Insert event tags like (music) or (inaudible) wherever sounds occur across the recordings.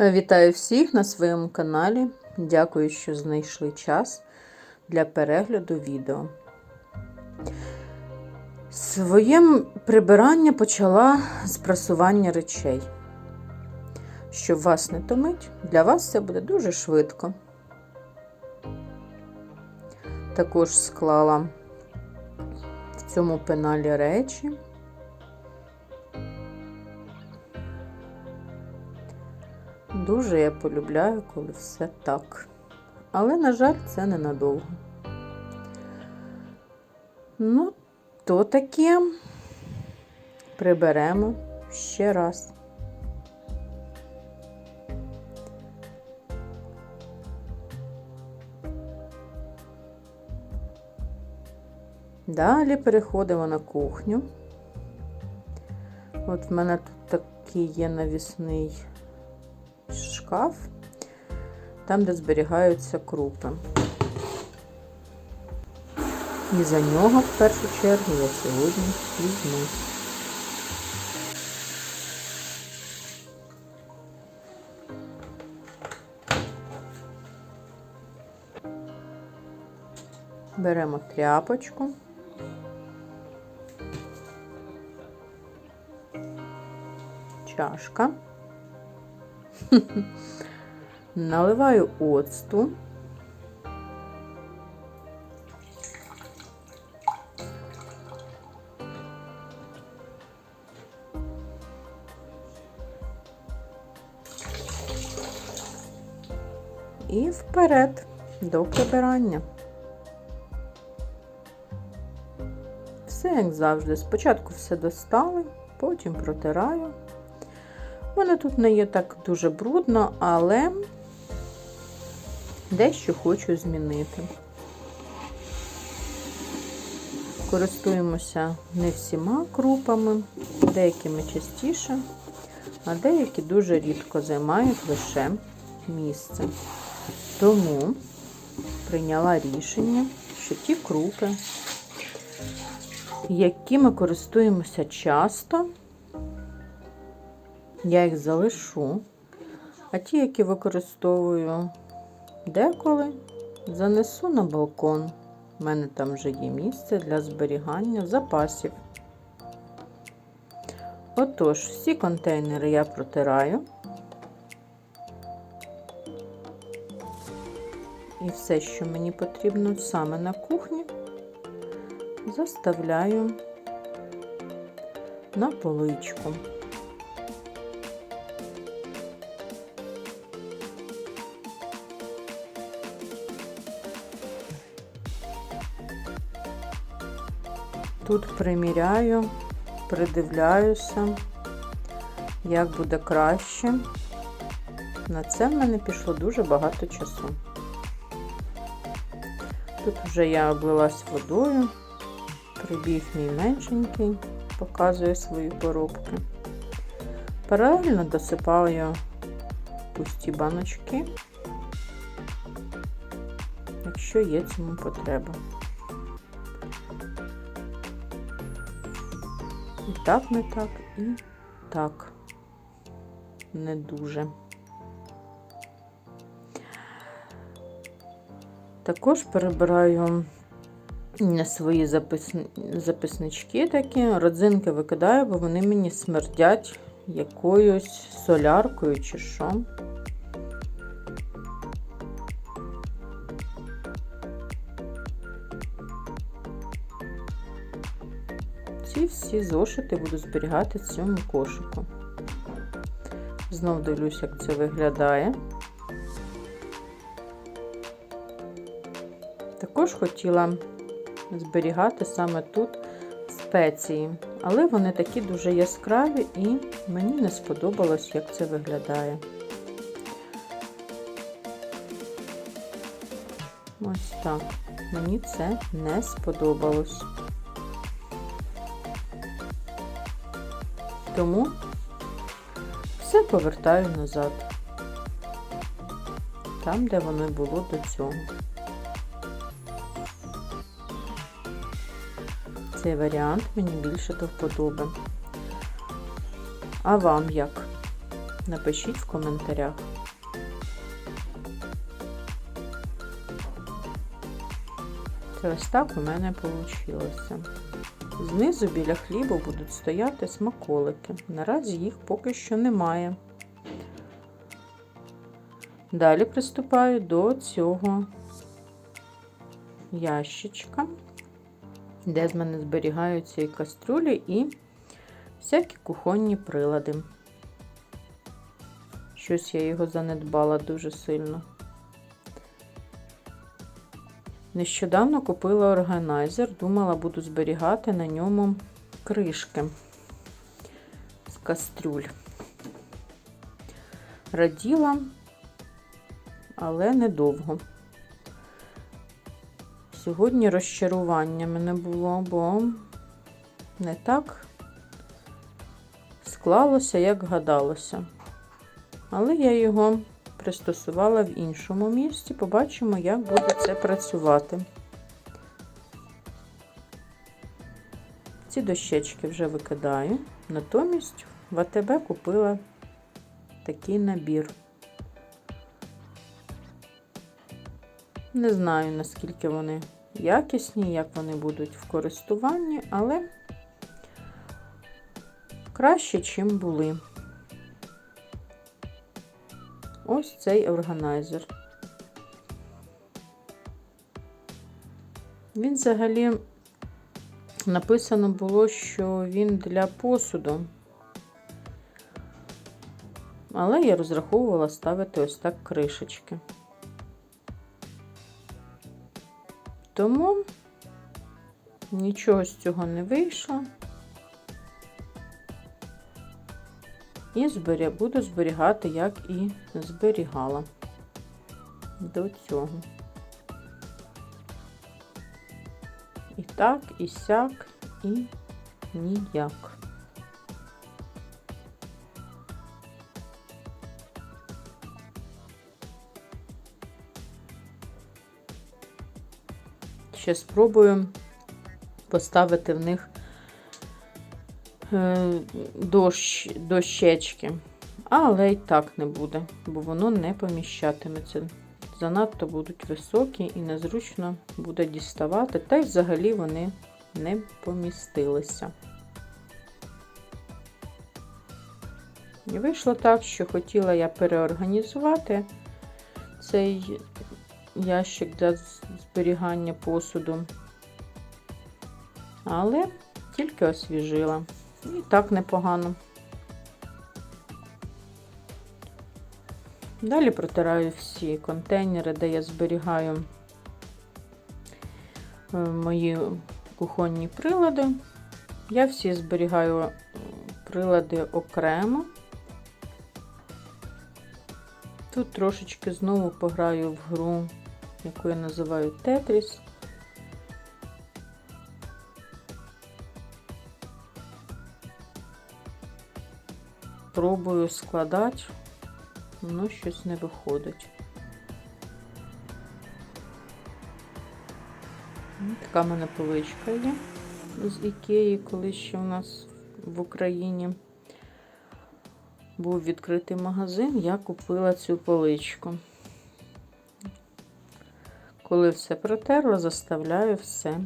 Вітаю всіх на своєму каналі. Дякую, що знайшли час для перегляду відео. Своє прибирання почала з прасування речей. Щоб вас не томить, для вас це буде дуже швидко. Також склала в цьому пеналі речі. Дуже я полюбляю, коли все так. Але, на жаль, це ненадовго. Ну, то таке приберемо ще раз. Далі переходимо на кухню. От в мене тут такий є навісний шкаф, там, де зберігаються крупи. І за нього, в першу чергу, я сьогодні візьму. Беремо тряпочку. Чашка. (laughs) Наливаю оцту. І вперед до прибирання. Все як завжди. Спочатку все достали, потім протираю. Тут не є так дуже брудно, але дещо хочу змінити. Користуємося не всіма крупами, деякими частіше, а деякі дуже рідко займають лише місце. Тому прийняла рішення, що ті крупи, якими користуємося часто, я їх залишу, а ті, які використовую деколи, занесу на балкон. У мене там вже є місце для зберігання запасів. Отож, всі контейнери я протираю. І все, що мені потрібно саме на кухні, заставляю на поличку. Тут приміряю, придивляюся, як буде краще. На це в мене пішло дуже багато часу. Тут вже я облилась водою, прибіг мій меншенький, показує свої поробки. Паралельно досипаю пусті баночки, якщо є цьому потреба. І так не так, і так не дуже. Також перебираю свої записни... записнички такі, родзинки викидаю, бо вони мені смердять якоюсь соляркою чи що. Ці всі зошити буду зберігати в цьому кошику. Знов дивлюсь, як це виглядає. Також хотіла зберігати саме тут спеції, але вони такі дуже яскраві і мені не сподобалось, як це виглядає. Ось так. Мені це не сподобалось. Тому все повертаю назад, там, де воно було до цього. Цей варіант мені більше до вподоби. А вам як? Напишіть в коментарях. Це ось так у мене вийшло. Знизу біля хліба будуть стояти смаколики. Наразі їх поки що немає. Далі приступаю до цього ящичка, де з мене зберігаються і каструлі, і всякі кухонні прилади. Щось я його занедбала дуже сильно. Нещодавно купила органайзер, думала, буду зберігати на ньому кришки з кастрюль. Раділа, але недовго. Сьогодні розчарування мене було, бо не так склалося, як гадалося. Але я його пристосувала в іншому місці. Побачимо, як буде це працювати. Ці дощечки вже викидаю. Натомість в АТБ купила такий набір. Не знаю, наскільки вони якісні, як вони будуть в користуванні, але краще, чим були. Ось цей органайзер. Він взагалі написано було, що він для посуду. Але я розраховувала ставити ось так кришечки. Тому нічого з цього не вийшло. І зберіг, буду зберігати, як і зберігала до цього. І так, і сяк, і ніяк. Ще спробую поставити в них дощ, дощечки, але й так не буде, бо воно не поміщатиметься. Занадто будуть високі і незручно буде діставати, та й взагалі вони не помістилися. І вийшло так, що хотіла я переорганізувати цей ящик для зберігання посуду, але тільки освіжила. І так непогано. Далі протираю всі контейнери, де я зберігаю е, мої кухонні прилади. Я всі зберігаю прилади окремо. Тут трошечки знову пограю в гру, яку я називаю Тетріс. Пробую складати, але щось не виходить. Така в мене поличка є з Ікеї, коли ще у нас в Україні був відкритий магазин, я купила цю поличку. Коли все протерла, заставляю все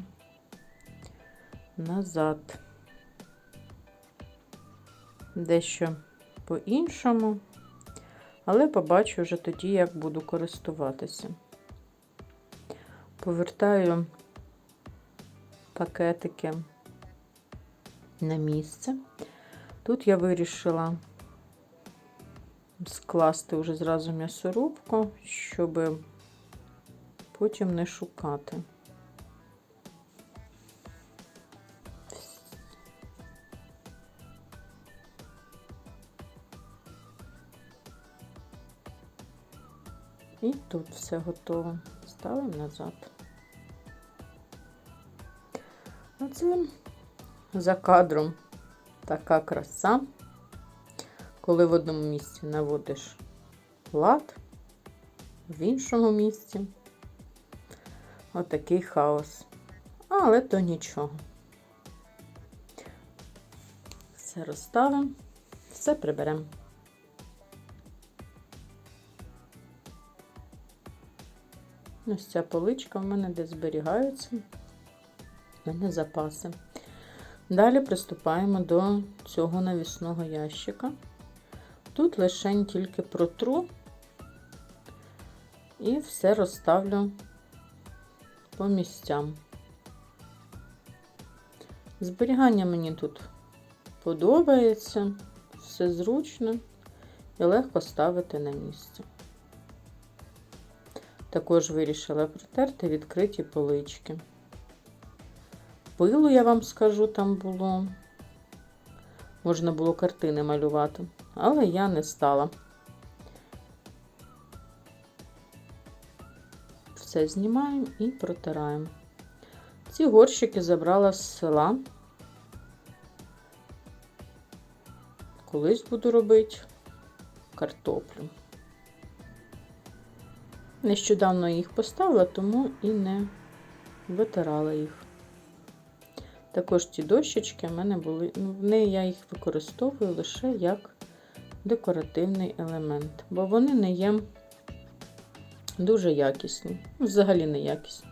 назад. Дещо по-іншому, але побачу вже тоді, як буду користуватися. Повертаю пакетики на місце. Тут я вирішила скласти вже зразу м'ясорубку, щоб потім не шукати. І тут все готово. Ставимо назад. Оце за кадром така краса коли в одному місці наводиш лад, в іншому місці отакий хаос. Але то нічого. Все розставимо, все приберемо. Ось ця поличка в мене де зберігаються. У мене запаси. Далі приступаємо до цього навісного ящика. Тут лише тільки протру і все розставлю по місцям. Зберігання мені тут подобається, все зручно і легко ставити на місце. Також вирішила протерти відкриті полички. Пилу, я вам скажу, там було. Можна було картини малювати, але я не стала. Все знімаємо і протираємо. Ці горщики забрала з села. Колись буду робити картоплю. Нещодавно їх поставила, тому і не витирала їх. Також ці дощечки в мене були, ну, в неї я їх використовую лише як декоративний елемент, бо вони не є дуже якісні. Взагалі не якісні.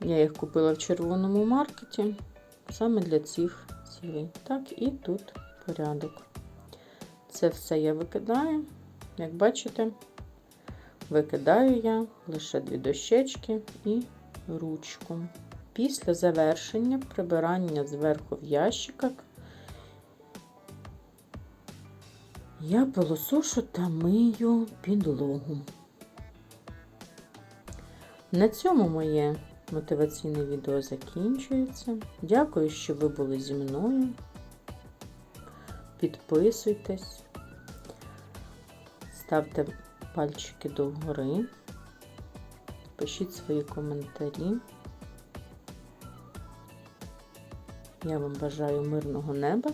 Я їх купила в червоному маркеті саме для цих цілей. Так, і тут порядок. Це все я викидаю. Як бачите, викидаю я лише дві дощечки і ручку. Після завершення прибирання зверху в ящиках я пилосошу та мию підлогу. На цьому моє мотиваційне відео закінчується. Дякую, що ви були зі мною. Підписуйтесь, ставте пальчики догори, пишіть свої коментарі. Я вам бажаю мирного неба.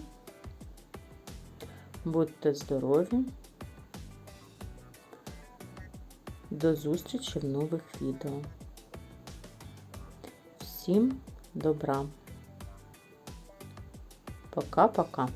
Будьте здорові. До зустрічі в нових відео. Всім добра. Пока-пока.